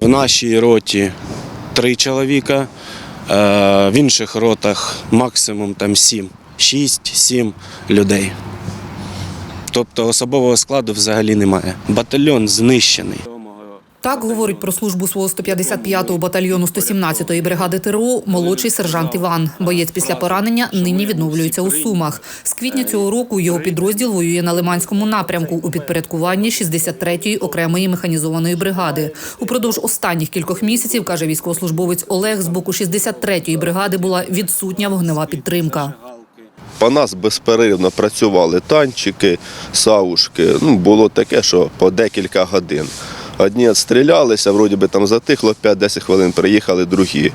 В нашій роті три чоловіка, е, в інших ротах максимум там сім, шість-сім людей. Тобто особового складу взагалі немає. Батальйон знищений. Так говорить про службу свого 155-го батальйону 117-ї бригади ТРО молодший сержант Іван. Боєць після поранення нині відновлюється у Сумах. З квітня цього року його підрозділ воює на Лиманському напрямку у підпорядкуванні 63-ї окремої механізованої бригади. Упродовж останніх кількох місяців, каже військовослужбовець Олег, з боку 63-ї бригади була відсутня вогнева підтримка. По нас безперервно працювали танчики, саушки. Ну, було таке, що по декілька годин. Одні відстрілялися, вроді би там затихло 5-10 хвилин, приїхали другі.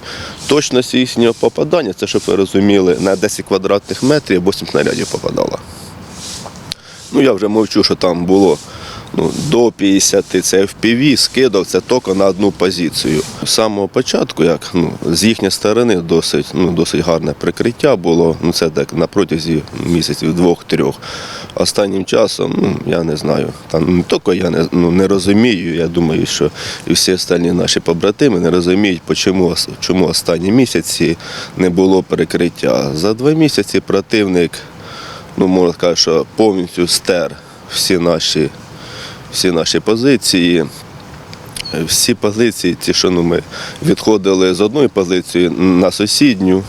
Точність їхнього попадання, це щоб ви розуміли, на 10 квадратних метрів 8 снарядів попадало. Ну я вже мовчу, що там було ну, до 50, це FPV, скидав це тільки на одну позицію. З самого початку, як ну, з їхньої сторони досить, ну, досить гарне прикриття було. Ну, це так на протязі місяців двох-трьох. Останнім часом, ну, я не знаю, там не тільки я не, ну, не розумію, я думаю, що і всі останні наші побратими не розуміють, чому, чому останні місяці не було перекриття. За два місяці противник ну, можна сказати, що повністю стер всі наші, всі наші позиції. Всі позиції, ті, що ну, ми відходили з одної позиції на сусідню,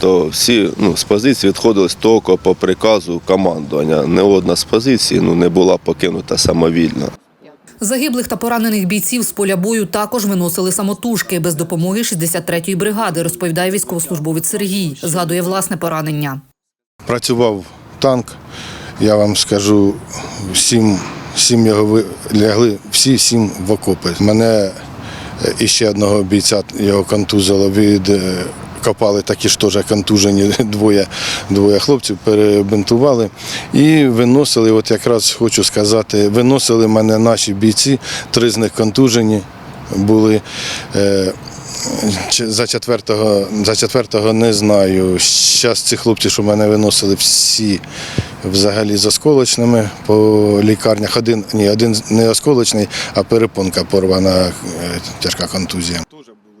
то всі ну, з позиції відходили тільки по приказу командування. Не одна з позицій ну, не була покинута самовільно. Загиблих та поранених бійців з поля бою також виносили самотужки без допомоги 63-ї бригади, розповідає військовослужбовець Сергій. Згадує власне поранення. Працював танк, я вам скажу, всім, його ви- лягли, всі сім в окопи. Мене е, і ще одного бійця його контузило від. е, Копали такі ж теж контужені двоє, двоє хлопців, перебинтували і виносили, от якраз хочу сказати, виносили мене наші бійці, три з них контужені були. Е, За четвертого, за четвертого не знаю. Зараз ці хлопці, що мене виносили, всі взагалі з осколочними по лікарнях. Один, ні, один не осколочний, а перепонка порвана, е, тяжка контузія.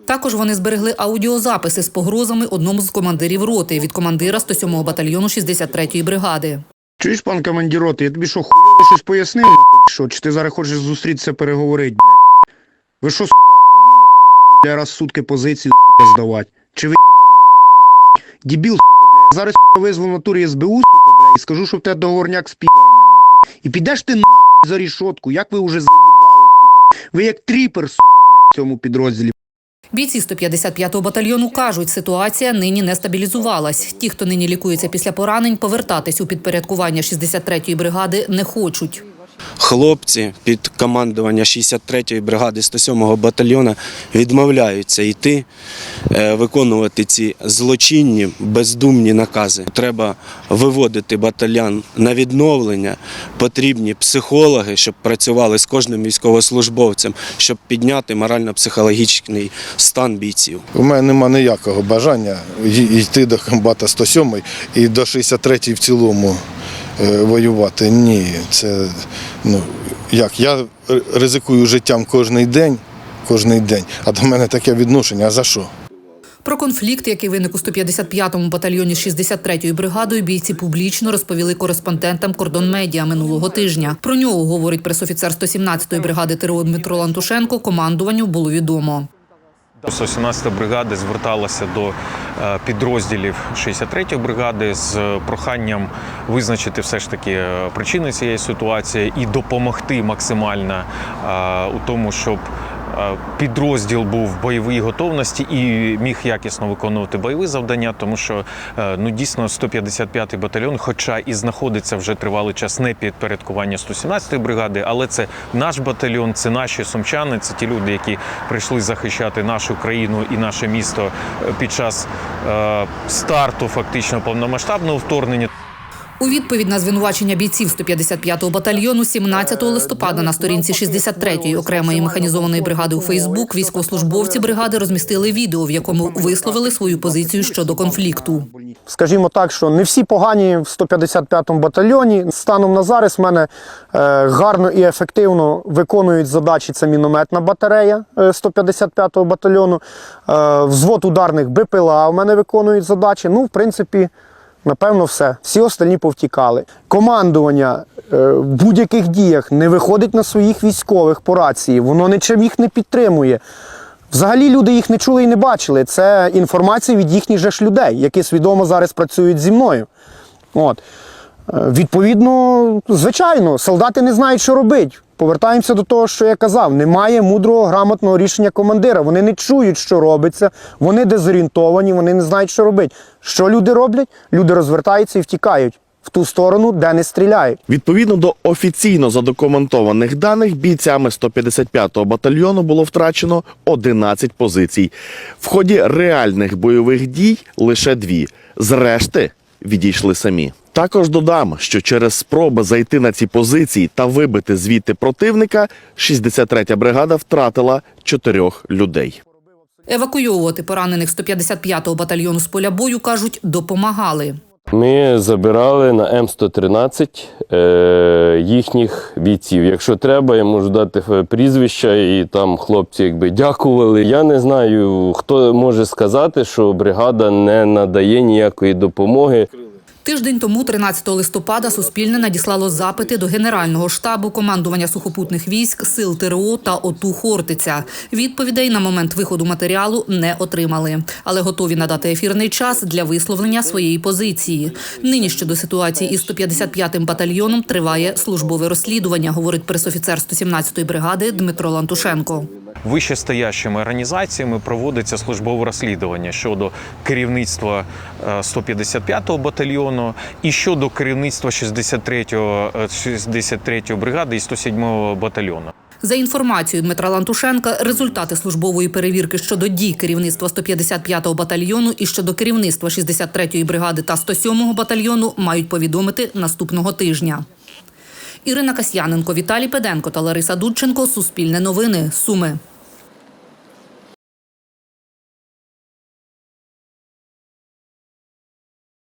Також вони зберегли аудіозаписи з погрозами одному з командирів роти від командира 107-го батальйону 63-ї бригади. Чуєш, пан командир роти, я тобі що, хуйово щось пояснив, нахуй, що? Чи ти зараз хочеш зустрітися переговорити, блядь? Ви що, сука, охуєлі там, нахуй, для раз сутки позицію, сука, здавати? Чи ви їбануті там, нахуй? Дебіл, сука, блядь. Я зараз, сука, визву в натурі СБУ, сука, і скажу, в тебе договорняк з підерами. І підеш ти нахуй за рішотку, як ви вже заїбали, сука. Ви як тріпер, сука, блядь, в цьому підрозділі. Бійці 155-го батальйону кажуть, ситуація нині не стабілізувалась. Ті, хто нині лікується після поранень, повертатись у підпорядкування 63-ї бригади не хочуть. Хлопці під командування 63-ї бригади 107-го батальйону відмовляються йти, е, виконувати ці злочинні, бездумні накази. Треба виводити батальйон на відновлення. Потрібні психологи, щоб працювали з кожним військовослужбовцем, щоб підняти морально-психологічний стан бійців. У мене нема ніякого бажання йти до комбата 107 і до 63-ї в цілому воювати. Ні, це ну як я ризикую життям кожен день, кожний день, а до мене таке відношення. А за що? Про конфлікт, який виник у 155-му батальйоні з 63-ю бригадою, бійці публічно розповіли кореспондентам Кордон Медіа минулого тижня. Про нього говорить пресофіцер 117-ї бригади ТРО Дмитро Лантушенко. Командуванню було відомо. 117 бригади зверталася до е, підрозділів 63-ї бригади з проханням визначити все ж таки е, причини цієї ситуації і допомогти максимально е, у тому, щоб е, підрозділ був в бойовій готовності і міг якісно виконувати бойові завдання, тому що е, ну дійсно 155-й батальйон, хоча і знаходиться вже тривалий час не підпорядкування 117-ї бригади, але це наш батальйон, це наші сумчани, це ті люди, які прийшли захищати нашу країну і наше місто е, під час е, старту фактично повномасштабного вторгнення. У відповідь на звинувачення бійців 155-го батальйону 17 листопада на сторінці 63-ї окремої механізованої бригади у Фейсбук військовослужбовці бригади розмістили відео, в якому висловили свою позицію щодо конфлікту. Скажімо так, що не всі погані в 155-му батальйоні. Станом на зараз в мене е, гарно і ефективно виконують задачі. Це мінометна батарея е, 155-го батальйону. Е, взвод ударних БПЛА в мене виконують задачі. Ну, в принципі, напевно, все. Всі остальні повтікали. Командування е, в будь-яких діях не виходить на своїх військових по рації, воно нічим їх не підтримує. Взагалі люди їх не чули і не бачили. Це інформація від їхніх же ж людей, які свідомо зараз працюють зі мною. От. Е, Відповідно, звичайно, солдати не знають, що робити. Повертаємося до того, що я казав: немає мудрого, грамотного рішення командира. Вони не чують, що робиться, вони дезорієнтовані, вони не знають, що робити. Що люди роблять? Люди розвертаються і втікають в ту сторону, де не стріляють. Відповідно до офіційно задокументованих даних, бійцями 155-го батальйону було втрачено 11 позицій. В ході реальних бойових дій лише дві. Зрешти відійшли самі. Також додам, що через спроби зайти на ці позиції та вибити звідти противника, 63-я бригада втратила чотирьох людей. Евакуйовувати поранених 155-го батальйону з поля бою, кажуть, допомагали. Ми забирали на М113 е, їхніх бійців. Якщо треба, я можу дати прізвища, і там хлопці якби дякували. Я не знаю, хто може сказати, що бригада не надає ніякої допомоги. Тиждень тому, 13 листопада, Суспільне надіслало запити до Генерального штабу командування сухопутних військ, сил ТРО та ОТУ Хортиця. Відповідей на момент виходу матеріалу не отримали, але готові надати ефірний час для висловлення своєї позиції. Нині щодо ситуації із 155-м батальйоном триває службове розслідування, говорить пресофіцер 117-ї бригади Дмитро Лантушенко. Вищестоящими організаціями проводиться службове розслідування щодо керівництва е, 155-го батальйону і щодо керівництва 63-го, е, 63-ї бригади і 107-го батальйону. За інформацією Дмитра Лантушенка, результати службової перевірки щодо дій керівництва 155-го батальйону і щодо керівництва 63-ї бригади та 107-го батальйону мають повідомити наступного тижня. Ірина Касьяненко, Віталій Педенко та Лариса Дудченко. Суспільне новини. Суми.